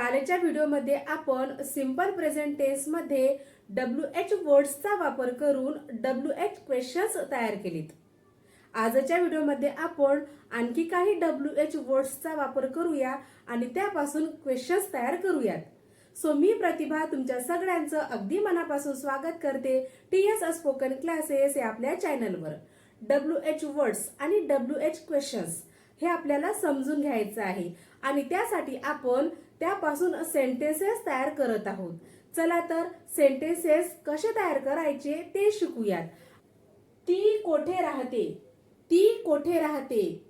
कालच्या व्हिडिओमध्ये आपण सिंपल प्रेझेंट टेन्समध्ये डब्ल्यू एच वर्ड्सचा वापर करून डब्ल्यू एच क्वेश्चन्स तयार केलीत. आजच्या व्हिडिओमध्ये आपण आणखी काही डब्ल्यू एच वर्ड्सचा वापर करूया आणि त्यापासून क्वेश्चन्स तयार करूयात. सो मी प्रतिभा तुमच्या सगळ्यांचं अगदी मनापासून स्वागत करते टी एस स्पोकन क्लासेस या आपल्या चॅनलवर डब्ल्यू एच वर्ड्स आणि डब्ल्यू एच क्वेश्चन्स हे आपल्याला समजून घ्यायचं आहे. आणि त्यासाठी आपण त्यापासून सेंटेन्सेस तयार करत आहोत. चला तर सेंटेन्सेस कसे तयार करायचे ते शिकूयात. ती कोठे राहते? ती कोठे राहते?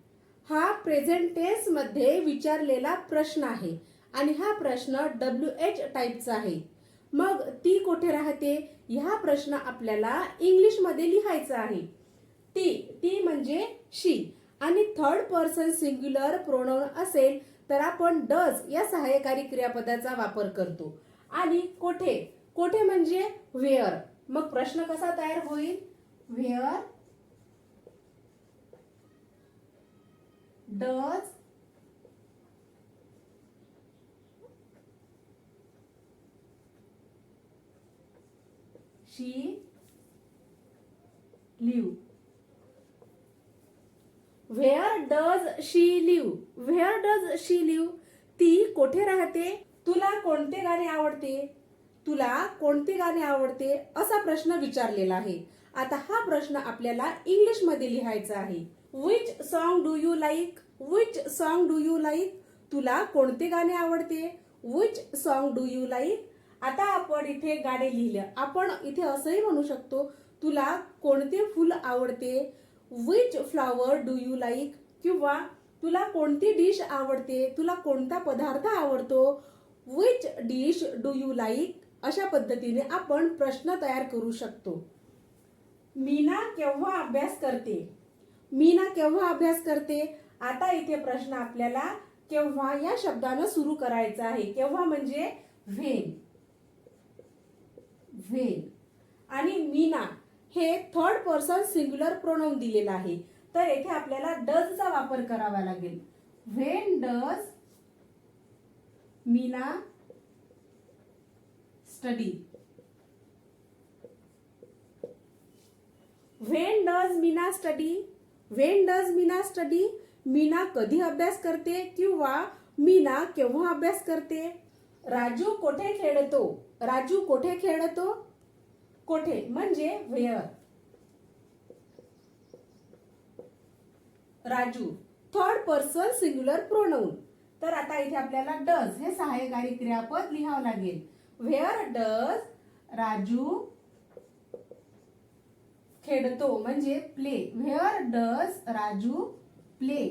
हा प्रेझेंट टेन्समध्ये विचारलेला प्रश्न आहे. आणि हा प्रश्न डब्ल्यू एच टाईपचा आहे. मग ती कोठे राहते? ह्या प्रश्न आपल्याला इंग्लिशमध्ये लिहायचा आहे. ती ती म्हणजे शी आणि थर्ड पर्सन सिंग्युलर प्रोनाऊन असेल तर आपण डज या सहाय्यकारी क्रियापदाचा वापर करतो. आणि कोठे? कोठे म्हणजे व्हेअर मग प्रश्न कसा तयार होईल? Where does she live where does she live where does she live ती कोठे राहते? तुला कोणते गाणे आवडते? तुला कोणते गाणे आवडते? असा प्रश्न विचारलेला आहे. आता हा प्रश्न आपल्याला इंग्लिशमध्ये लिहायचा आहे. Which song do you like which song do you like तुला कोणते गाणे आवडते? Which song do you like आता आपण इथे गाणे लिहिलं. आपण इथे असंही म्हणू शकतो तुला कोणते फुल आवडते? Which flower do you like किंवा तुला कोणती डिश आवडते? तुला कोणता पदार्थ आवडतो? Which dish do you like अशा पद्धतीने आपण प्रश्न तयार करू शकतो. मीना केव्हा अभ्यास करते? मीना केव्हा अभ्यास करते? आता इथे प्रश्न आपल्याला केव्हा या शब्दानं सुरू करायचा आहे? केव्हा म्हणजे व्हेन व्हेन आणि मीना. हे थर्ड पर्सन सिंग्युलर प्रोनाऊन दिलेलं आहे. तर येथे आपल्याला डजचा वापर करावा लागेल. When does Meena study when does Meena study when does Meena study Meena कधी अभ्यास करते किंवा मीना केव्हा अभ्यास करते? राजू कोठे खेळतो? राजू कोठे खेळतो? कोठे? म्हणजे where Raju third person singular pronoun तर आता इथे आपल्याला डज हे सहाय्यकारी क्रियापद लिहावं लागेल. व्हेअर डज राजू खेळतो म्हणजे play where does Raju play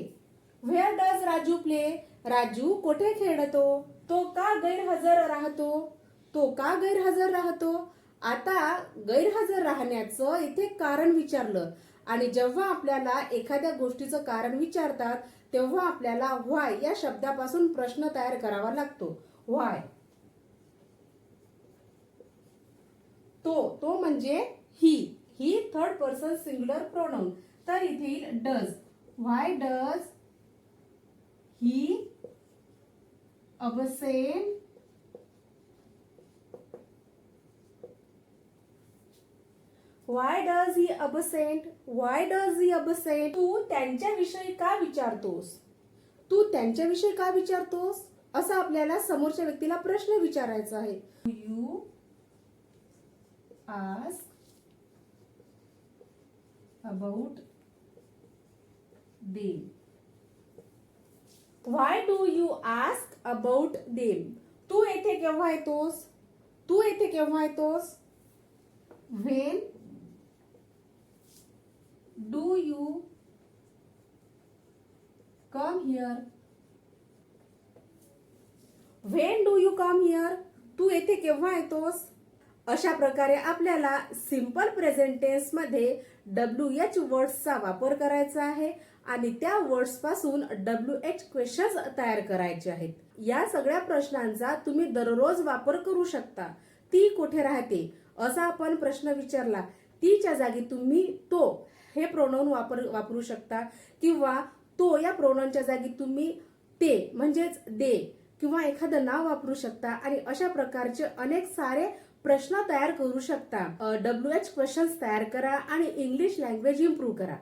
where does Raju play Raju कोठे खेळतो तो का गैरहजर राहतो? तो का गैरहजर राहतो? आता गैरहजर राहण्याचं इथे कारण विचारलं. आणि जेव्हा आपल्याला एखाद्या गोष्टीचं कारण विचारतात तेव्हा आपल्याला व्हाय या शब्दापासून प्रश्न तयार करावा लागतो. व्हाय तो तो म्हणजे he he third person singular pronoun तर इथे येईल does why does he absent why does he absent? Why does he absent? तू त्यांच्याविषयी का विचारतोस? तू त्यांच्याविषयी का विचारतोस? असा आपल्याला समोरच्या व्यक्तीला प्रश्न विचारायचा आहे. You ask about them why do you ask about them तू येथे केव्हा येतोस? तू येथे केव्हा येतोस? When do you come here when do you come here तू येथे केव्हा येतोस? अशा प्रकारे आपल्याला सिंपल प्रेझेंटेन्समध्ये डब्ल्यू एच वर्ड्सचा वापर करायचा आहे आणि त्या वर्ड्सपासून डब्ल्यू एच क्वेश्चन्स तयार करायचे आहेत. या सगळ्या प्रश्नांचा तुम्ही दररोज वापर करू शकता. ती कुठे राहते? असा आपण प्रश्न विचारला. तीच्या जागी तुम्ही तो हे प्रोनाऊन वापर वापरू शकता. किंवा तो या प्रोनाऊनच्या जागी तुम्ही ते म्हणजेच दे किंवा एखादं नाव वापरू शकता आणि अशा प्रकारचे अनेक सारे प्रश्न तयार करू शकता. डब्ल्यू एच क्वेश्चन्स तयार करा आणि इंग्लिश लँग्वेज इम्प्रूव्ह करा.